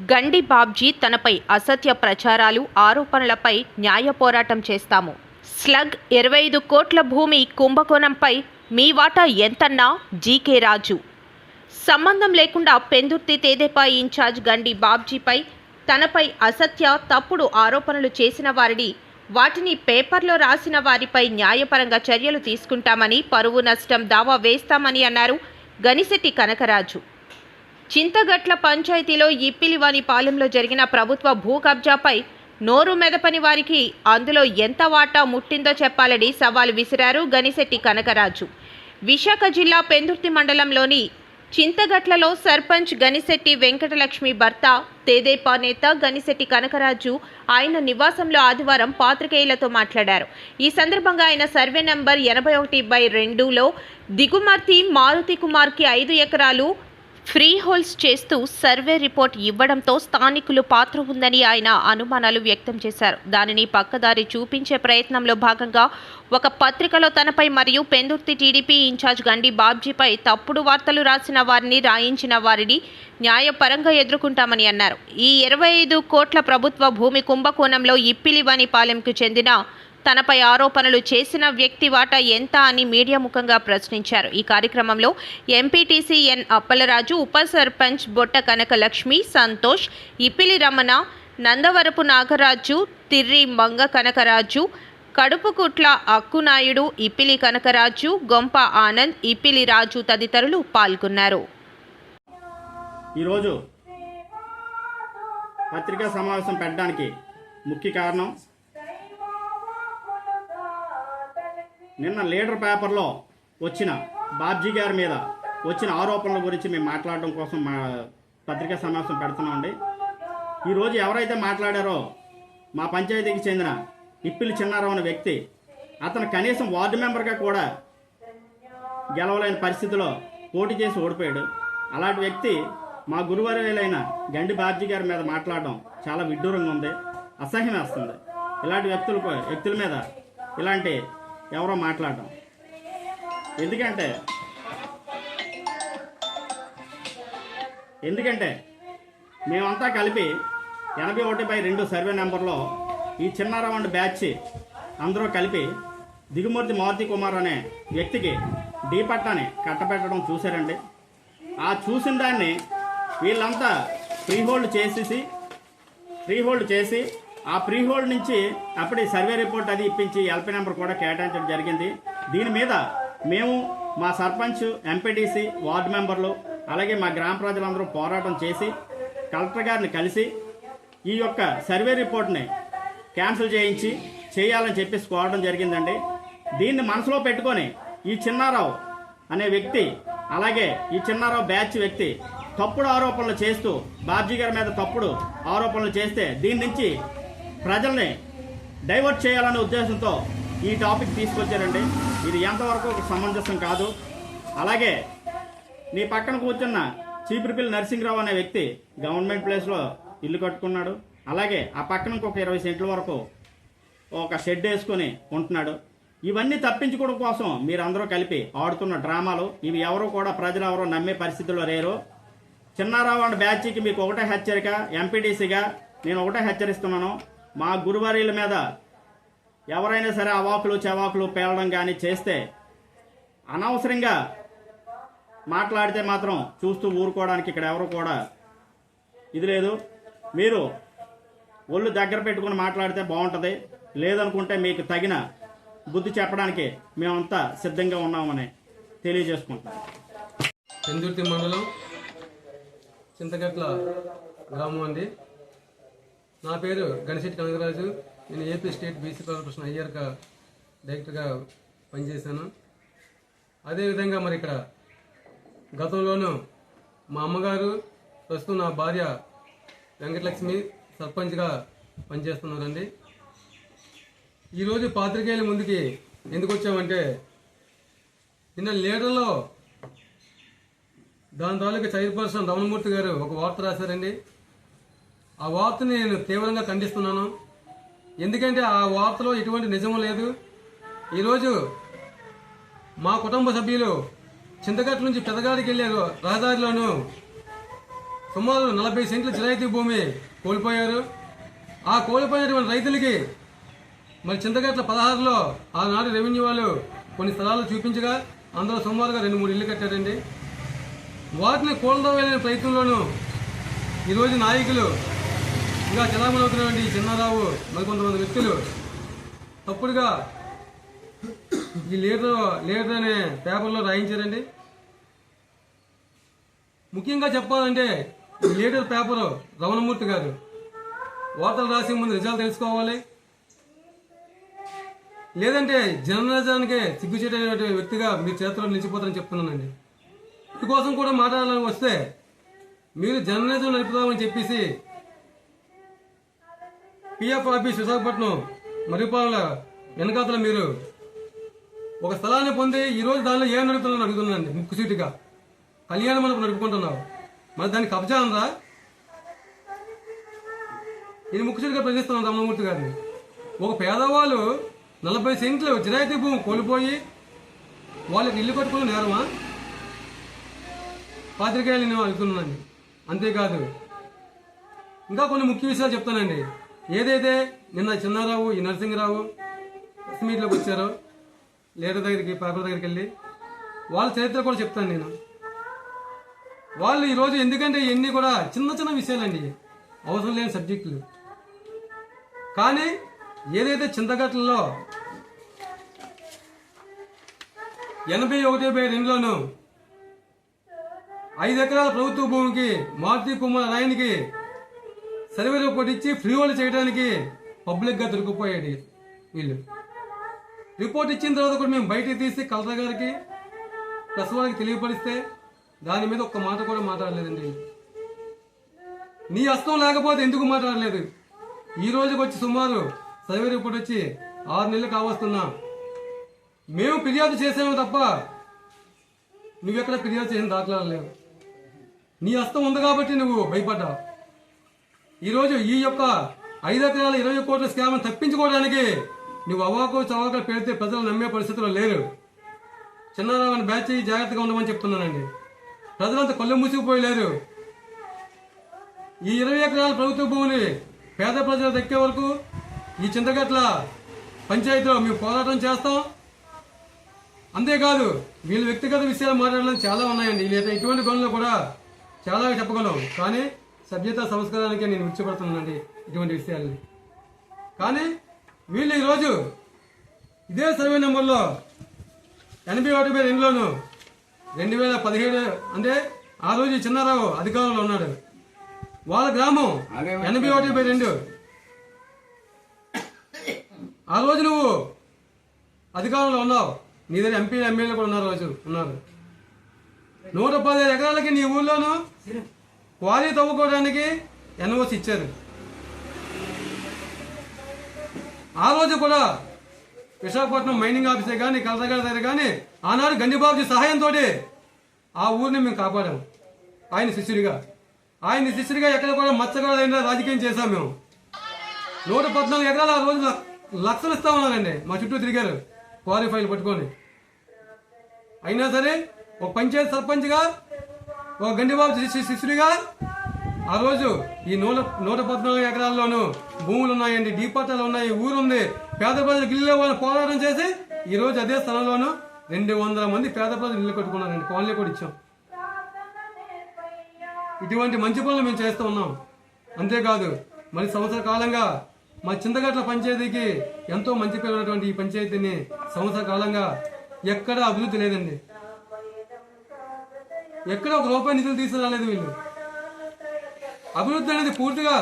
గండి బాబ్జీ తనపై అసత్య ప్రచారాలు ఆరోపణలపై న్యాయ పోరాటం చేస్తాము. స్లగ్ ఇరవై ఐదు కోట్ల భూమి కుంభకోణంపై మీ వాటా ఎంతన్నా? జీకే రాజు. సంబంధం లేకుండా పెందుర్తి తేదేపా ఇన్ఛార్జ్ గండి బాబ్జీపై? తనపై అసత్య తప్పుడు ఆరోపణలు చేసిన వారిని వాటిని పేపర్లో రాసిన వారిపై న్యాయపరంగా చర్యలు తీసుకుంటామని పరువు నష్టం దావా వేస్తామని అన్నారు గనిశెట్టి కనకరాజు. చింతగట్ల పంచాయతీలో ఇప్పిలివాని పాలెంలో జరిగిన ప్రభుత్వ భూ కబ్జాపై నోరు మెదపని వారికి అందులో ఎంత వాటా ముట్టిందో చెప్పాలని సవాల్ విసిరారు గనిశెట్టి కనకరాజు. విశాఖ జిల్లా పెందుర్తి మండలంలోని చింతగట్లలో సర్పంచ్ గనిశెట్టి వెంకటలక్ష్మి భర్త తేదేపా నేత గనిశెట్టి కనకరాజు ఆయన నివాసంలో ఆదివారం పాత్రికేయులతో మాట్లాడారు. ఈ సందర్భంగా ఆయన సర్వే నంబర్ ఎనభై ఒకటి బై రెండులో దిగుమర్తి మారుతి కుమార్కి ఐదు ఎకరాలు ఫ్రీ హోల్స్ చేస్తూ సర్వే రిపోర్ట్ ఇవ్వడంతో స్థానికులు పాత్ర ఉందని ఆయన అనుమానాలు వ్యక్తం చేశారు. దానిని పక్కదారి చూపించే ప్రయత్నంలో భాగంగా ఒక పత్రికలో తనపై మరియు పెందుర్తి టీడీపీ ఇన్ఛార్జ్ గండి బాబ్జీపై తప్పుడు వార్తలు రాసిన వారిని రాయించిన వారిని న్యాయపరంగా ఎదుర్కొంటామని అన్నారు. ఈ ఇరవై ఐదు కోట్ల ప్రభుత్వ భూమి కుంభకోణంలో ఇప్పిలివాణిపాలెంకు చెందిన తనపై ఆరోపణలు చేసిన వ్యక్తి వాటా ఎంత అని మీడియా ముఖంగా ప్రశ్నించారు. ఈ కార్యక్రమంలో ఎంపీటీసీ ఎన్ అప్పలరాజు ఉప సర్పంచ్ బొట్ట కనకలక్ష్మి సంతోష్ ఇప్పిలి రమణ నందవరపు నాగరాజు తిర్రి మంగ కనకరాజు కడుపుకుట్ల అక్కునాయుడు ఇప్పిలి కనకరాజు గొంప ఆనంద్ ఇప్పిలి రాజు తదితరులు పాల్గొన్నారు. ఈరోజు పత్రికా సమావేశం పెట్టడానికి ముఖ్య కారణం నిన్న లీడర్ పేపర్లో వచ్చిన బాబ్జీ గారి మీద వచ్చిన ఆరోపణల గురించి మేము మాట్లాడడం కోసం మా పత్రికా సమావేశం పెడుతున్నామండి. ఈరోజు ఎవరైతే మాట్లాడారో మా పంచాయతీకి చెందిన ఇప్పిలి చిన్నారావు అనే వ్యక్తి అతను కనీసం వార్డు మెంబర్గా కూడా గెలవలేని పరిస్థితిలో పోటీ చేసి ఓడిపోయాడు. అలాంటి వ్యక్తి మా గురువారైన గండి బాబ్జీ గారి మీద మాట్లాడడం చాలా విడ్డూరంగా ఉంది అసహ్యం వేస్తుంది ఇలాంటి వ్యక్తులు వ్యక్తుల మీద ఇలాంటి ఎవరో మాట్లాడడం. ఎందుకంటే? ఎందుకంటే? మేమంతా కలిపి ఎనభై ఒకటి బై రెండు సర్వే నెంబర్లో ఈ చిన్నారావు అండ్ బ్యాచ్ అందరూ కలిపి దిగుమూర్తి మారుతి కుమార్ అనే వ్యక్తికి డీ పట్టాని కట్టబెట్టడం చూశారండి. ఆ చూసిన దాన్ని వీళ్ళంతా ఫ్రీ హోల్డ్ చేసేసి ఫ్రీ హోల్డ్ చేసి ఆ ప్రీ హోల్డ్ నుంచి అప్పుడే సర్వే రిపోర్ట్ అది ఇప్పించి ఎల్పీ నెంబర్ కూడా కేటాయించడం జరిగింది. దీని మీద మేము మా సర్పంచ్ ఎంపీటీసీ వార్డు మెంబర్లు అలాగే మా గ్రామ ప్రజలందరూ పోరాటం చేసి కలెక్టర్ గారిని కలిసి ఈ యొక్క సర్వే రిపోర్ట్ని క్యాన్సిల్ చేయించి చేయాలని చెప్పేసి కోరడం జరిగిందండి. దీన్ని మనసులో పెట్టుకొని ఈ చిన్నారావు అనే వ్యక్తి అలాగే ఈ చిన్నారావు బ్యాచ్ వ్యక్తి తప్పుడు ఆరోపణలు చేస్తూ బాబ్జీ గారి మీద తప్పుడు ఆరోపణలు చేస్తే దీని నుంచి ప్రజల్ని డైవర్ట్ చేయాలనే ఉద్దేశంతో ఈ టాపిక్ తీసుకొచ్చారండి. ఇది ఎంతవరకు ఒక సమంజసం కాదు. అలాగే నీ పక్కన కూర్చున్న చీపురిపిల్లి నరసింహరావు అనే వ్యక్తి గవర్నమెంట్ ప్లేస్లో ఇల్లు కట్టుకున్నాడు. అలాగే ఆ పక్కన ఒక ఇరవై సెంట్ల వరకు ఒక షెడ్ వేసుకొని ఉంటున్నాడు. ఇవన్నీ తప్పించుకోవడం కోసం మీరందరూ కలిపి ఆడుతున్న డ్రామాలు. ఇవి ఎవరు కూడా ప్రజలు ఎవరో నమ్మే పరిస్థితుల్లో లేరు. చిన్నారావు అండ్ బ్యాచ్కి మీకు ఒకటే హెచ్చరిక ఎంపీడీసీగా నేను ఒకటే హెచ్చరిస్తున్నాను. మా గురువారీల మీద ఎవరైనా సరే అవాకులు చెవాకులు పేలడం కానీ చేస్తే అనవసరంగా మాట్లాడితే మాత్రం చూస్తూ ఊరుకోవడానికి ఇక్కడ ఎవరు కూడా ఇది లేదు. మీరు ఒళ్ళు దగ్గర పెట్టుకుని మాట్లాడితే బాగుంటుంది. లేదనుకుంటే మీకు తగిన బుద్ధి చెప్పడానికి మేమంతా సిద్ధంగా ఉన్నామని తెలియజేసుకుంటున్నాం. చందుర్తి మండలం చింతగట్ల గ్రామం అండి. నా పేరు గణశెట్టి కనకరాజు. నేను ఏపీ స్టేట్ బీసీ కార్పొరేషన్ అయ్యర్ డైరెక్టర్గా పనిచేశాను. అదేవిధంగా మరి ఇక్కడ గతంలోనూ మా అమ్మగారు ప్రస్తుతం నా భార్య వెంకటలక్ష్మి సర్పంచ్గా పనిచేస్తున్నారండి. ఈరోజు పాత్రికేయుల ముందుకి ఎందుకు వచ్చామంటే నిన్న లీడర్లో దాని తాలూకా చైర్పర్సన్ రమణమూర్తి గారు ఒక వార్త రాశారండి. ఆ వార్తని నేను తీవ్రంగా ఖండిస్తున్నాను. ఎందుకంటే ఆ వార్తలో ఎటువంటి నిజం లేదు. ఈరోజు మా కుటుంబ సభ్యులు చింతగట్ల నుంచి పెదగాడికి వెళ్ళే రహదారిలోను సుమారు నలభై సెంట్ల జిరాయితీ భూమి కోల్పోయారు. ఆ కోల్పోయినటువంటి రైతులకి మరి చింతగట్ల పదహారులో ఆనాడు రెవెన్యూ వాళ్ళు కొన్ని స్థలాలు చూపించగా అందులో సుమారుగా రెండు మూడు ఇల్లు కట్టారండి. వాటిని కూలదోవేలనే ప్రయత్నంలోనూ ఈరోజు నాయకులు ఇంకా చలామణి అవుతున్నటువంటి చిన్నారావు మరికొంతమంది వ్యక్తులు తప్పుడుగా ఈ లీడర్ లీడర్ అనే పేపర్లో రాయించారండి. ముఖ్యంగా చెప్పాలంటే ఈ లీడర్ పేపర్ రమణమూర్తి గారు. వార్తలు రాసే ముందు రిజల్ట్ తెలుసుకోవాలి. లేదంటే జర్నలిజానికే సిగ్గుచేటటువంటి వ్యక్తిగా మీ చేతిలో నిలిచిపోతారని చెప్తున్నానండి. ఇందుకోసం కూడా మాట్లాడాలని వస్తే మీరు జర్నలిజం నడుపుదామని చెప్పేసి పిఎఫ్ ఆఫీస్ విశాఖపట్నం మరిపాలన వెనకాతల మీరు. ఒక స్థలాన్ని పొంది ఈ రోజు దానిలో ఏం నడుపుతున్నాను అడుగుతున్నానండి ముక్కుసీటుగా కళ్యాణ మండపం నడుపుకుంటున్నావు మరి దాన్ని కబ్జా అనరా ఇది ముక్కుసీటుగా ప్రశ్నిస్తున్నాను రమణమూర్తి గారిని. ఒక పేదవాళ్ళు నలభై సెంట్లు జిరాయితీ భూమి కోల్పోయి వాళ్ళకి ఇల్లు కట్టుకుని నేరమా? పాత్రికేయులు నేను అడుగుతున్నానండి. అంతేకాదు ఇంకా కొన్ని ముఖ్య విషయాలు చెప్తానండి. ఏదైతే నిన్న చిన్నారావు ఈ నరసింహరావు ప్రెస్ మీట్లోకి వచ్చారో లీడర్ దగ్గరికి పేపర్ దగ్గరికి వెళ్ళి వాళ్ళ చరిత్ర కూడా చెప్తాను నేను. వాళ్ళు ఈరోజు ఎందుకంటే ఇవన్నీ కూడా చిన్న చిన్న విషయాలండి. అవసరం లేని సబ్జెక్టులు. కానీ ఏదైతే చింతగట్లలో ఎనభై ఒకటి బై రెండులోను ఐదు ఎకరాల ప్రభుత్వ భూమికి మారుతి కుమార్ రాయనికి సర్వే రిపోర్ట్ ఇచ్చి ఫ్రీ హోల్డ్ చేయడానికి పబ్లిక్గా దొరికిపోయాడు వీళ్ళు. రిపోర్ట్ ఇచ్చిన తర్వాత కూడా మేము బయటికి తీసి కలెక్టర్ గారికి ప్రెస్ వాళ్ళకి తెలియపరిస్తే దాని మీద ఒక్క మాట కూడా మాట్లాడలేదండి. నీ హస్తం లేకపోతే ఎందుకు మాట్లాడలేదు? ఈ రోజుకి వచ్చి సుమారు సర్వే రిపోర్ట్ వచ్చి ఆరు నెలలు కావస్తున్నా. మేము ఫిర్యాదు చేసాము తప్ప నువ్వెక్కడ ఫిర్యాదు చేసిన దాఖలాలు లేవు. నీ హస్తం ఉంది కాబట్టి నువ్వు భయపడ్డావు. ఈరోజు ఈ యొక్క ఐదు ఎకరాల ఇరవై కోట్ల స్కామ్ తప్పించుకోవడానికి నువ్వు అవాకు చవాకులు పెడితే ప్రజలు నమ్మే పరిస్థితిలో లేరు. చిన్నారావు బ్యాచ్ జాగ్రత్తగా ఉండమని చెప్తున్నానండి. ప్రజలంతా కళ్ళు మూసుకుపోయలేరు ఈ ఇరవై ఎకరాల ప్రభుత్వ భూమిని పేద ప్రజలు దక్కే వరకు ఈ చింతగట్ల పంచాయతీలో మేము పోరాటం చేస్తాం. అంతేకాదు వీళ్ళు వ్యక్తిగత విషయాలు మాట్లాడడం చాలా ఉన్నాయండి. లేదా ఇటువంటి పనులు కూడా చాలా చెప్పగలం. కానీ సభ్యత సంస్కారానికే నేను విడిచిపెడుతున్నానండి ఇటువంటి విషయాల్ని. కానీ వీళ్ళు ఈరోజు ఇదే సర్వే నెంబర్లో ఎనభై ఒకటి బై రెండులోను రెండు వేల పదిహేడు అంటే ఆ రోజు చిన్నారావు అధికారంలో ఉన్నాడు. వాళ్ళ గ్రామం ఎనభై ఒకటి బై రెండు. ఆ రోజు నువ్వు అధికారంలో ఉన్నావు. నీ దగ్గర ఎంపీ ఎమ్మెల్యేలు కూడా ఉన్నారు రోజు ఉన్నారు. నూట పదిహేను ఎకరాలకి నీ ఊళ్ళోను క్వారీ తవ్వుకోవడానికి ఎన్ఓసి ఇచ్చారు. ఆ రోజు కూడా విశాఖపట్నం మైనింగ్ ఆఫీసర్ కానీ కలెక్టర్ గారి దగ్గర కానీ ఆనాడు గండిబాబుజీ సహాయంతో ఆ ఊరిని మేము కాపాడాము ఆయన శిష్యుడిగా. ఆయన శిష్యుడిగా ఎక్కడ కూడా మచ్చగడైన రాజకీయం చేశాం మేము. నూట పద్నాలుగు ఎకరాలు ఆ రోజు లక్షలు ఇస్తా ఉన్నారండి. మా చుట్టూ తిరిగారు క్వారీ ఫైల్ పట్టుకొని. అయినా సరే ఒక పంచాయతీ సర్పంచ్గా ఓ గండిబాబు శిష్యు- శిష్యుడిగా ఆ రోజు ఈ నూట నూట పద్నాలుగు ఎకరాల్లోనూ భూములు ఉన్నాయండి డీపాటాలు ఉన్నాయి ఊరుంది. పేద ప్రజలు ఇల్లు పోరాటం చేసి ఈ రోజు అదే స్థలంలోనూ రెండు వందల మంది పేద ప్రజలు ఇల్లు కట్టుకున్నారండి. కాలనీ కూడా ఇచ్చాం. ఇటువంటి మంచి పనులు మేము చేస్తూ ఉన్నాం. అంతేకాదు మరి సంవత్సర కాలంగా మా చింతగట్ల పంచాయతీకి ఎంతో మంచి పేరు ఉన్నటువంటి ఈ పంచాయతీని సంవత్సర కాలంగా ఎక్కడా అభివృద్ధి లేదండి. ఎక్కడ ఒక రూపాయి నిధులు తీసుకురాలేదు వీళ్ళు. అభివృద్ధి అనేది పూర్తిగా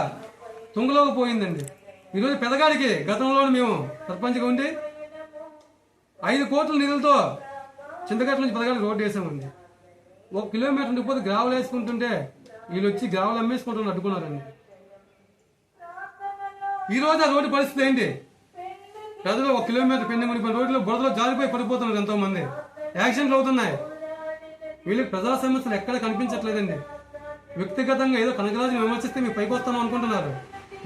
తుంగలోకి పోయిందండి. ఈరోజు పెదగాడికి గతంలో మేము సర్పంచ్గా ఉండి ఐదు కోట్ల నిధులతో చింతగట్ల నుంచి పెదగాడికి రోడ్డు వేసామండి. ఒక కిలోమీటర్ ఉండిపోతే గ్రావెల్ వేసుకుంటుంటే వీళ్ళు వచ్చి గ్రావెల్ అమ్మేసుకుంటున్నారు అడ్డుకున్నారండి. ఈ రోజు ఆ రోడ్డు పరిస్థితి ఏంటి? పెద్దలు ఒక కిలోమీటర్ పెండింగ్ ఉండిపోయిన రోడ్లో బురదలో జారిపోయి పడిపోతున్నారు ఎంతోమంది. యాక్సిడెంట్లు అవుతున్నాయి. వీళ్ళకి ప్రజా సమస్యలు ఎక్కడ కనిపించట్లేదండి. వ్యక్తిగతంగా ఏదో కనకరాజు విమర్శిస్తే మీకు పైకి వస్తాను అనుకుంటున్నారు.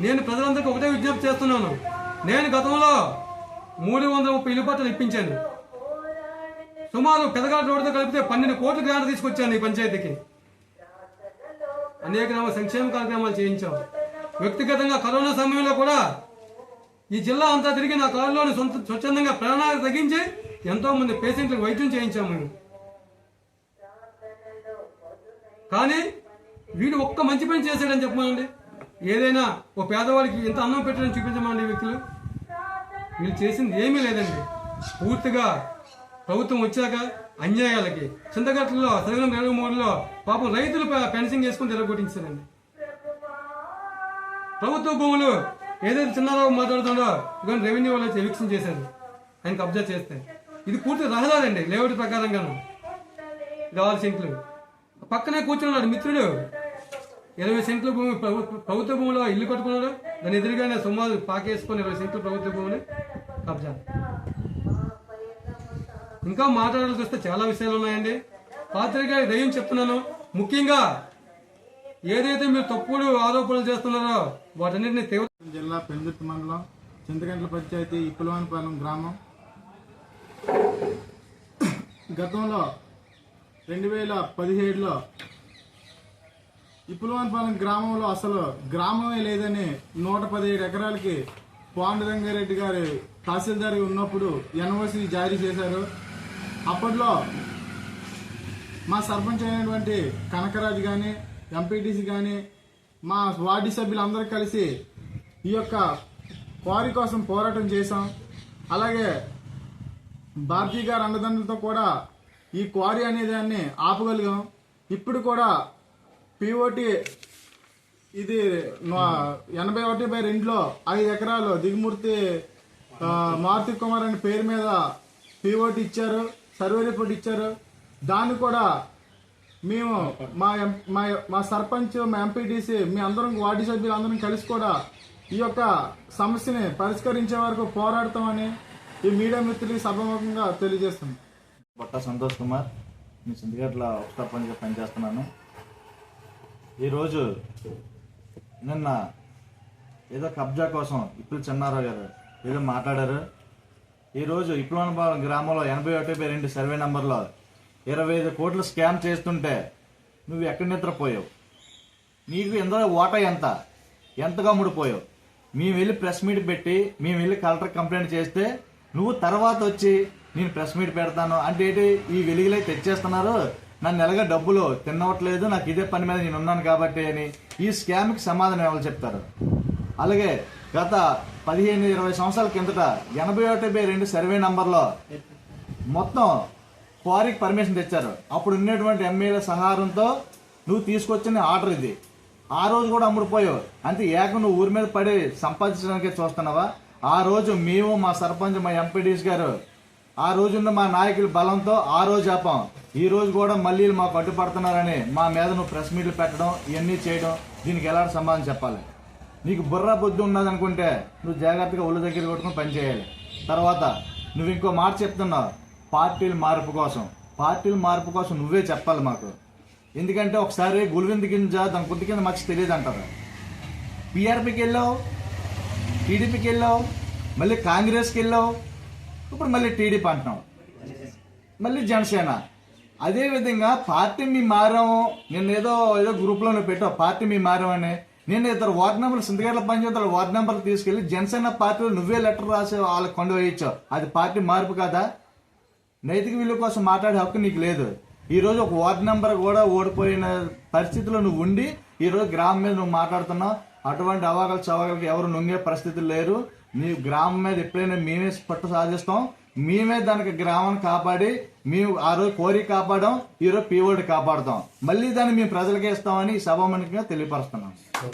నేను ప్రజలందరికీ ఒకటే విజ్ఞప్తి చేస్తున్నాను. నేను గతంలో మూడు వందల ముప్పై ఇల్లు పట్టలు ఇప్పించాను. సుమారు పెదగాడు రోడ్డుతో కలిపితే పన్నెండు కోట్ల గ్రాంట్ తీసుకొచ్చాను ఈ పంచాయతీకి. అనేక రకాల సంక్షేమ కార్యక్రమాలు చేయించాం. వ్యక్తిగతంగా కరోనా సమయంలో కూడా ఈ జిల్లా అంతా తిరిగి నా కారులోని సొంత స్వచ్ఛందంగా ప్రాణాలు తగ్గించి ఎంతో మంది పేషెంట్లకు వైద్యం చేయించాము మేము. కానీ వీడు ఒక్క మంచి పని చేశాడని చెప్పమనండి ఏదైనా ఓ పేదవాడికి ఇంత అన్నం పెట్టడం చూపించమండి వ్యక్తులు. వీళ్ళు చేసింది ఏమీ లేదండి. పూర్తిగా ప్రభుత్వం వచ్చాక అన్యాయాలకి చింతగట్లలో సగం ఇరవై మూడులో పాపం రైతులు పెన్షన్ ఫెన్సింగ్ వేసుకుని తిరగొట్టించారండి. ప్రభుత్వ భూములు ఏదైతే చిన్నారావు మాట్లాడుతుండో ఇవన్నీ రెవెన్యూ వాళ్ళు అయితే ఎవిక్షన్ చేశారు. ఆయన కబ్జా చేస్తే. ఇది పూర్తి రహదారండి లేఅవుట్ ప్రకారంగాను. ఇది ఆరు సెంట్లు పక్కనే కూర్చున్నాడు మిత్రుడు. ఇరవై సెంట్ల భూమి ప్రభుత్వ భూమిలో ఇల్లు కట్టుకున్నాడు. దాని ఎదురుగానే సుమారు పాకేసుకొని ఇరవై సెంట్లు ప్రభుత్వ భూమిని కబ్జా. ఇంకా మాట్లాడాల్సి వస్తే చాలా విషయాలు ఉన్నాయండి. పాత్రిక దయ్యం చెప్తున్నాను. ముఖ్యంగా ఏదైతే మీరు తప్పుడు ఆరోపణలు చేస్తున్నారో వాటన్నిటిని తీవ్ర జిల్లా పెందుర్తి మండలం చింతగంట్ల పంచాయతీ ఇప్పులవానిపాలెం గ్రామం. గతంలో రెండు వేల పదిహేడులో ఇప్పులవానిపాలెం గ్రామంలో అసలు గ్రామమే లేదని నూట పదిహేడు ఎకరాలకి పాండురంగారెడ్డి గారి తహసీల్దార్ ఉన్నప్పుడు ఎన్ఓసి జారీ చేశారు. అప్పట్లో మా సర్పంచ్ అయినటువంటి కనకరాజు కానీ ఎంపీటీసీ కానీ మా వార్డు సభ్యులందరూ కలిసి ఈ యొక్క క్వారీ కోసం పోరాటం చేశాం. అలాగే భారతీ గారి అండదండలతో కూడా ఈ క్వారీ అనే దాన్ని ఆపగలిగాం. ఇప్పుడు కూడా పిఓటి ఇది ఎనభై ఒకటి బై రెండులో ఐదు ఎకరాలు దిగుమూర్తి మారుతి కుమార్ అనే పేరు మీద పిఓటి ఇచ్చారు సర్వే రిపోర్ట్ ఇచ్చారు. దాన్ని కూడా మేము మా మా మా సర్పంచ్ మా ఎంపీటీసీ మీ అందరం వార్డు సభ్యులు అందరం కలిసి కూడా ఈ యొక్క సమస్యని పరిష్కరించే వరకు పోరాడతామని ఈ మీడియా మిత్రులకి సభాముఖంగా తెలియజేస్తుంది బొట్ట సంతోష్ కుమార్. మీ సిండికేట్ల ఉప పనిగా పనిచేస్తున్నాను ఈరోజు నిన్న ఏదో కబ్జా కోసం ఇప్పుడు చెన్నారావు గారు ఏదో మాట్లాడారు. ఈరోజు ఇప్పుడు గ్రామంలో ఎనభై ఒకటి బై రెండు సర్వే నెంబర్లో ఇరవై ఐదు కోట్లు స్కామ్ చేస్తుంటే నువ్వు ఎక్కడి నిద్రపోయావు? నీకు ఎంత ఓట ఎంత? ఎంతగా ముడిపోయావు మేము వెళ్ళి ప్రెస్ మీట్ పెట్టి మేము వెళ్ళి కలెక్టర్ కంప్లైంట్ చేస్తే నువ్వు తర్వాత వచ్చి నేను ప్రెస్ మీట్ పెడతాను. అంటే ఏంటి ఈ వెలుగులై తెచ్చేస్తున్నారు? నన్ను ఎలాగ డబ్బులు తినవట్లేదు నాకు ఇదే పని మీద నేను ఉన్నాను కాబట్టి అని ఈ స్కామ్కి సమాధానం ఎవరు చెప్తారు? అలాగే గత పదిహేను ఇరవై సంవత్సరాల కిందట ఎనభై ఒకటి బై రెండు సర్వే నంబర్లో మొత్తం క్వారీకి పర్మిషన్ తెచ్చారు. అప్పుడు ఉన్నటువంటి ఎమ్మెల్యే సహారంతో నువ్వు తీసుకొచ్చిన ఆర్డర్ ఇది. ఆ రోజు కూడా అమ్ముడుపోయావు. అంటే ఏక నువ్వు ఊరి మీద పడి సంపాదించడానికే చూస్తున్నావా? ఆ రోజు మేము మా సర్పంచ్ మా ఎంపీడీస్ గారు ఆ రోజున్న మా నాయకుల బలంతో ఆ రోజు ఆపాం. ఈ రోజు కూడా మళ్ళీ వీళ్ళు మాకు అడ్డుపడుతున్నారని మా మీద నువ్వు ప్రెస్ మీట్లు పెట్టడం ఇవన్నీ చేయడం దీనికి ఎలాంటి సమాధానం చెప్పాలి? నీకు బుర్ర బుద్ధి ఉన్నదనుకుంటే నువ్వు జాగ్రత్తగా ఒళ్ళు దగ్గర కొట్టుకుని పని చేయాలి. తర్వాత నువ్వు ఇంకో మాట చెప్తున్నావు పార్టీల మార్పు కోసం. పార్టీల మార్పు కోసం నువ్వే చెప్పాలి మాకు. ఎందుకంటే ఒకసారి గులివింద గింజ దాని గుడ్డి కింద మర్చి తెలియదు అంటారు పీఆర్పీకి వెళ్ళావు టీడీపీకి వెళ్ళావు మళ్ళీ కాంగ్రెస్కి వెళ్ళావు ఇప్పుడు మళ్ళీ టీడీపీ అంటున్నాం. మళ్ళీ జనసేన. అదేవిధంగా పార్టీ మీ మారాము నేను ఏదో ఏదో గ్రూప్లో పెట్టావు పార్టీ మీ మారామని నేను ఇద్దరు వార్డు నెంబర్లు సింతగాట్ల పంచాయతీల వార్డు నెంబర్లు తీసుకెళ్ళి జనసేన పార్టీలో నువ్వే లెటర్ రాసి వాళ్ళకి కొండ వేయించావు అది పార్టీ మార్పు కదా? నైతిక విలువ కోసం మాట్లాడే హక్కు నీకు లేదు. ఈరోజు ఒక వార్డు నెంబర్ కూడా ఓడిపోయిన పరిస్థితిలో నువ్వు ఉండి ఈ రోజు గ్రామం మీద నువ్వు మాట్లాడుతున్నావు. అటువంటి అవాకలు చవాకలకి ఎవరు నొంగే పరిస్థితులు లేరు. నీ గ్రామం మీద ఎప్పుడైనా మేమే పట్టు సాధిస్తాం. మేమే దానికి గ్రామాన్ని కాపాడి మేము ఆ రోజు కోరి కాపాడాం ఈరోజు రోజు పీఓడి కాపాడుతాం. మళ్ళీ దాన్ని మేము ప్రజలకే ఇస్తామని ఈ తెలియపరుస్తున్నాం.